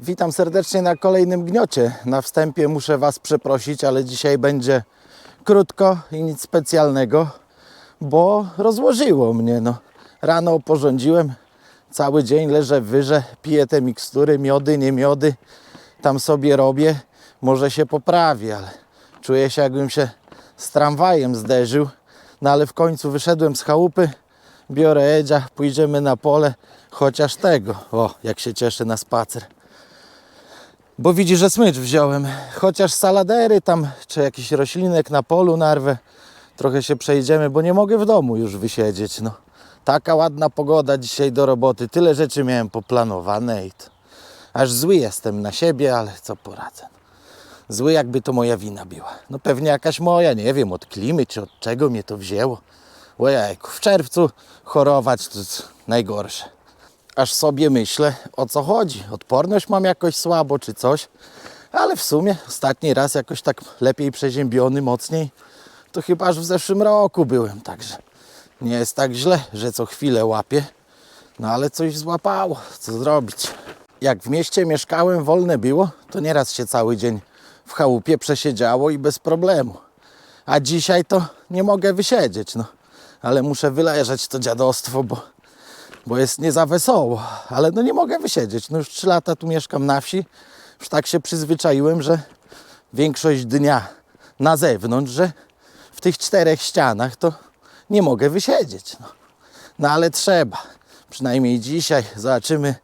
Witam serdecznie na kolejnym gniocie. Na wstępie muszę Was przeprosić, ale dzisiaj będzie krótko i nic specjalnego, bo rozłożyło mnie. No. Rano porządziłem, cały dzień leżę wyżej, piję te mikstury, miody, nie miody, tam sobie robię. Może się poprawię, ale czuję się jakbym się z tramwajem zderzył. No ale w końcu wyszedłem z chałupy, biorę Edzia, pójdziemy na pole, chociaż tego. O, jak się cieszę na spacer. Bo widzi, że smycz wziąłem. Chociaż saladery tam, czy jakiś roślinek na polu narwę. Trochę się przejdziemy, bo nie mogę w domu już wysiedzieć. No. Taka ładna pogoda dzisiaj do roboty. Tyle rzeczy miałem poplanowane i. Aż zły jestem na siebie, ale co poradzę. Zły jakby to moja wina była. No pewnie jakaś moja, nie wiem, od klimy czy od czego mnie to wzięło. Ojejku, w czerwcu chorować to najgorsze aż sobie myślę, o co chodzi. Odporność mam jakoś słabo czy coś, ale w sumie ostatni raz jakoś tak lepiej przeziębiony, mocniej, to chyba aż w zeszłym roku byłem, także nie jest tak źle, że co chwilę łapię, no ale coś złapało, co zrobić. Jak w mieście mieszkałem, wolne było, to nieraz się cały dzień w chałupie przesiedziało i bez problemu. A dzisiaj to nie mogę wysiedzieć, no. Ale muszę wyleżeć to dziadostwo, bo bo jest nie za wesoło, ale no nie mogę wysiedzieć. No już 3 lata tu mieszkam na wsi, już tak się przyzwyczaiłem, że większość dnia na zewnątrz, że w tych czterech ścianach to nie mogę wysiedzieć. No, no ale trzeba. Przynajmniej dzisiaj zobaczymy,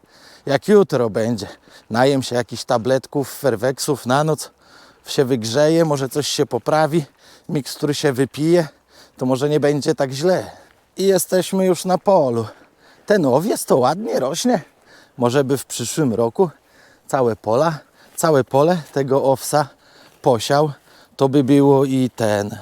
jak jutro będzie. Najem się jakichś tabletków, ferweksów na noc, się wygrzeje, może coś się poprawi, mikstur się wypije, to może nie będzie tak źle. I jesteśmy już na polu ten owiec to ładnie rośnie. Może by w przyszłym roku całe pola, całe pole tego owsa posiał, to by było i ten,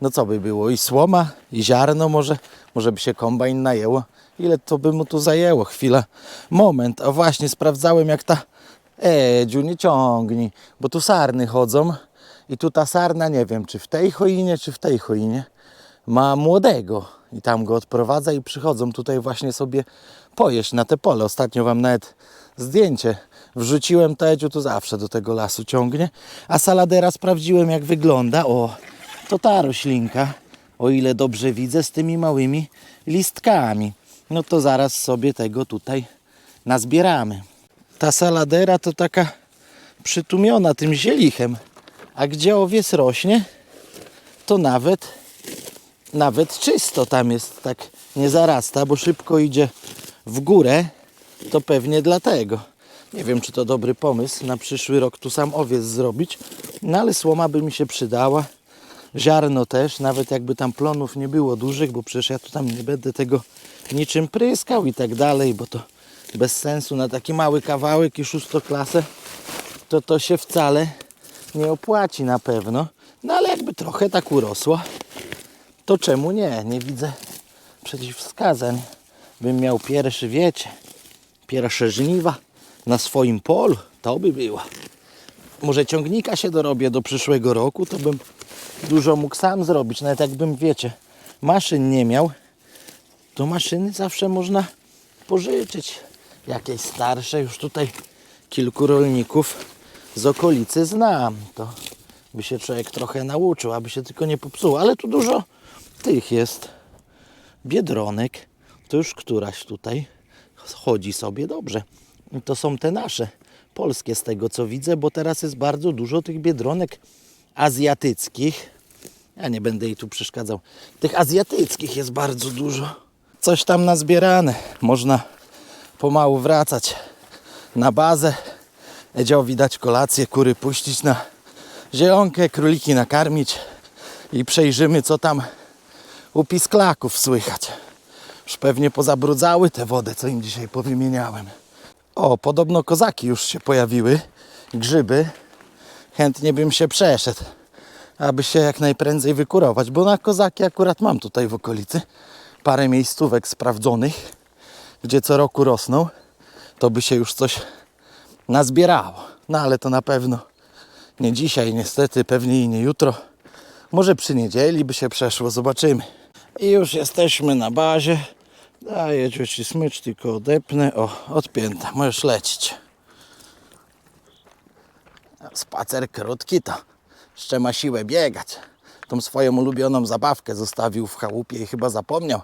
no co by było, i słoma, i ziarno może, może by się kombajn najęło. Ile to by mu tu zajęło? Chwila, moment, a właśnie sprawdzałem jak ta, Edziu nie ciągnij, bo tu sarny chodzą i tu ta sarna, nie wiem czy w tej choinie, czy w tej choinie, ma młodego i tam go odprowadza i przychodzą tutaj właśnie sobie pojeść na te pole. Ostatnio Wam nawet zdjęcie wrzuciłem, to Edziu tu zawsze do tego lasu ciągnie. A saladera sprawdziłem jak wygląda. O, to ta roślinka, o ile dobrze widzę, z tymi małymi listkami. No to zaraz sobie tego tutaj nazbieramy. Ta saladera to taka przytłumiona tym zielichem. A gdzie owiec rośnie, to nawet nawet czysto tam jest, tak nie zarasta, bo szybko idzie w górę, to pewnie dlatego. Nie wiem, czy to dobry pomysł na przyszły rok tu sam owiec zrobić, no ale słoma by mi się przydała. Ziarno też, nawet jakby tam plonów nie było dużych, bo przecież ja tu tam nie będę tego niczym pryskał i tak dalej, bo to bez sensu na taki mały kawałek i szóstoklasę, to to się wcale nie opłaci na pewno. No ale jakby trochę tak urosło, to czemu nie? Nie widzę przeciwwskazań. Bym miał pierwszy, wiecie, pierwsze żniwa na swoim polu, to by było. Może ciągnika się dorobię do przyszłego roku, to bym dużo mógł sam zrobić. Nawet jakbym, wiecie, maszyn nie miał, to maszyny zawsze można pożyczyć. Jakieś starsze, już tutaj kilku rolników z okolicy znam. To by się człowiek trochę nauczył, aby się tylko nie popsuło. Ale tu dużo tych jest biedronek. To już któraś tutaj chodzi sobie dobrze. To są te nasze, polskie z tego co widzę, bo teraz jest bardzo dużo tych biedronek azjatyckich. Ja nie będę jej tu przeszkadzał. Tych azjatyckich jest bardzo dużo. Coś tam nazbierane. Można pomału wracać na bazę. Edziowi dać kolację, kury puścić na zielonkę, króliki nakarmić i przejrzymy co tam u pisklaków słychać. Już pewnie pozabrudzały tę wodę, co im dzisiaj powymieniałem. O, podobno kozaki już się pojawiły, grzyby. Chętnie bym się przeszedł, aby się jak najprędzej wykurować, bo na kozaki akurat mam tutaj w okolicy parę miejscówek sprawdzonych, gdzie co roku rosną. To by się już coś nazbierało. No ale to na pewno nie dzisiaj, niestety, pewnie i nie jutro. Może przy niedzieli by się przeszło, zobaczymy. I już jesteśmy na bazie. Daję ci smycz, tylko odepnę. O, odpięta, możesz lecieć. spacer krótki to jeszcze ma siłę biegać. Tą swoją ulubioną zabawkę zostawił w chałupie i chyba zapomniał.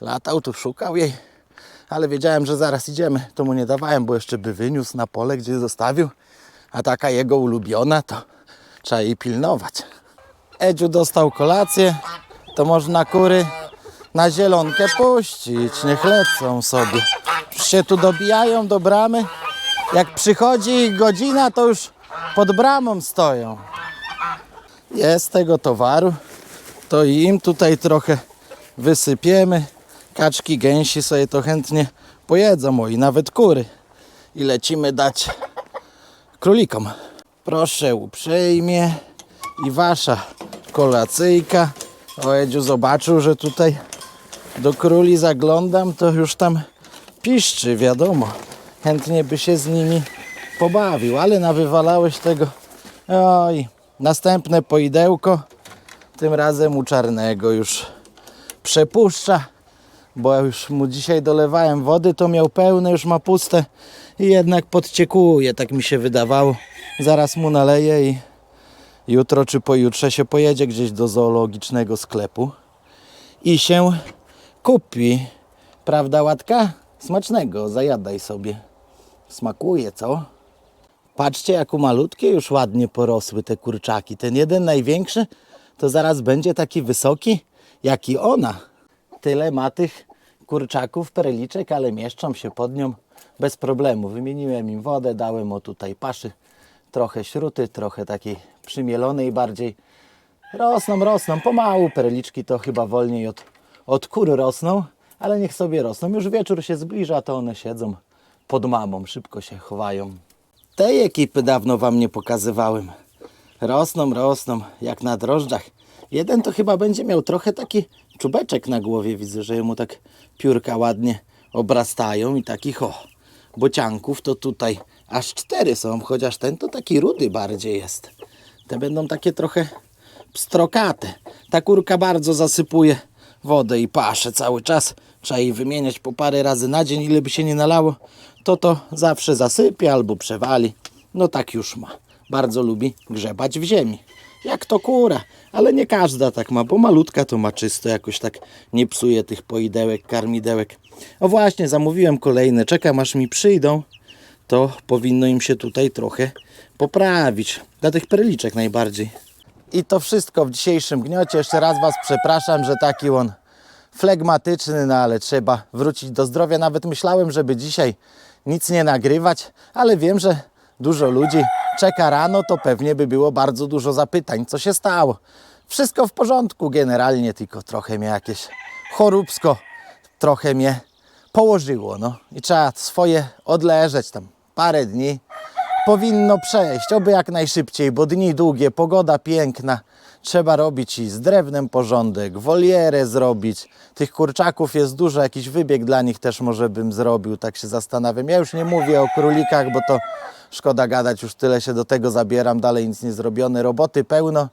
Latał tu, szukał jej, ale wiedziałem, że zaraz idziemy. To mu nie dawałem, bo jeszcze by wyniósł na pole, gdzie zostawił. A taka jego ulubiona, to trzeba jej pilnować. Edziu dostał kolację, to można kury na zielonkę puścić, niech lecą sobie. Już się tu dobijają do bramy. Jak przychodzi godzina, to już pod bramą stoją. Jest tego towaru, to im tutaj trochę wysypiemy. Kaczki, gęsi sobie to chętnie pojedzą, o i nawet kury. I lecimy dać królikom. Proszę uprzejmie i wasza kolacyjka. O Edziu zobaczył, że tutaj do króli zaglądam, to już tam piszczy, wiadomo. Chętnie by się z nimi pobawił, ale nawywalałeś tego. Oj, następne poidełko. Tym razem u czarnego już przepuszcza, bo już mu dzisiaj dolewałem wody, to miał pełne, już ma puste jednak podciekuje, tak mi się wydawało. Zaraz mu naleję i jutro czy pojutrze się pojedzie gdzieś do zoologicznego sklepu i się kupi. Prawda, Łatka? Smacznego, zajadaj sobie. Smakuje, co? Patrzcie, jak malutkie już ładnie porosły te kurczaki. Ten jeden największy to zaraz będzie taki wysoki, jak i ona. Tyle ma tych kurczaków, pereliczek, ale mieszczą się pod nią bez problemu. Wymieniłem im wodę, dałem o tutaj paszy, trochę śruty, trochę takiej przymielonej bardziej. Rosną, rosną, pomału. Perliczki to chyba wolniej od, od kur rosną, ale niech sobie rosną. Już wieczór się zbliża, to one siedzą pod mamą, szybko się chowają. Tej ekipy dawno Wam nie pokazywałem. Rosną, rosną, jak na drożdżach. Jeden to chyba będzie miał trochę taki czubeczek na głowie. Widzę, że mu tak piórka ładnie obrastają i takich o bocianków to tutaj aż cztery są, chociaż ten to taki rudy bardziej jest. Te będą takie trochę pstrokate. Ta kurka bardzo zasypuje wodę i pasze cały czas. Trzeba jej wymieniać po parę razy na dzień, ile by się nie nalało, to to zawsze zasypie albo przewali. No tak już ma. Bardzo lubi grzebać w ziemi. Jak to kura, ale nie każda tak ma, bo malutka to ma czysto, jakoś tak nie psuje tych poidełek, karmidełek. O właśnie, zamówiłem kolejne, czekam aż mi przyjdą, to powinno im się tutaj trochę poprawić. Dla tych perliczek najbardziej. I to wszystko w dzisiejszym gniocie. Jeszcze raz Was przepraszam, że taki on flegmatyczny, no ale trzeba wrócić do zdrowia. Nawet myślałem, żeby dzisiaj nic nie nagrywać, ale wiem, że dużo ludzi czeka rano, to pewnie by było bardzo dużo zapytań, co się stało. Wszystko w porządku generalnie, tylko trochę mnie jakieś choróbsko, trochę mnie położyło, no i trzeba swoje odleżeć tam parę dni. Powinno przejść, oby jak najszybciej, bo dni długie, pogoda piękna. Trzeba robić i z drewnem porządek, wolierę zrobić. Tych kurczaków jest dużo, jakiś wybieg dla nich też może bym zrobił, tak się zastanawiam. Ja już nie mówię o królikach, bo to szkoda gadać, już tyle się do tego zabieram, dalej nic nie zrobione, roboty pełno.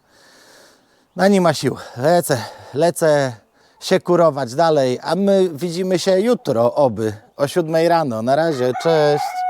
No nie ma sił. Lecę, lecę się kurować dalej, a my widzimy się jutro, oby, o 7 rano. Na razie, cześć.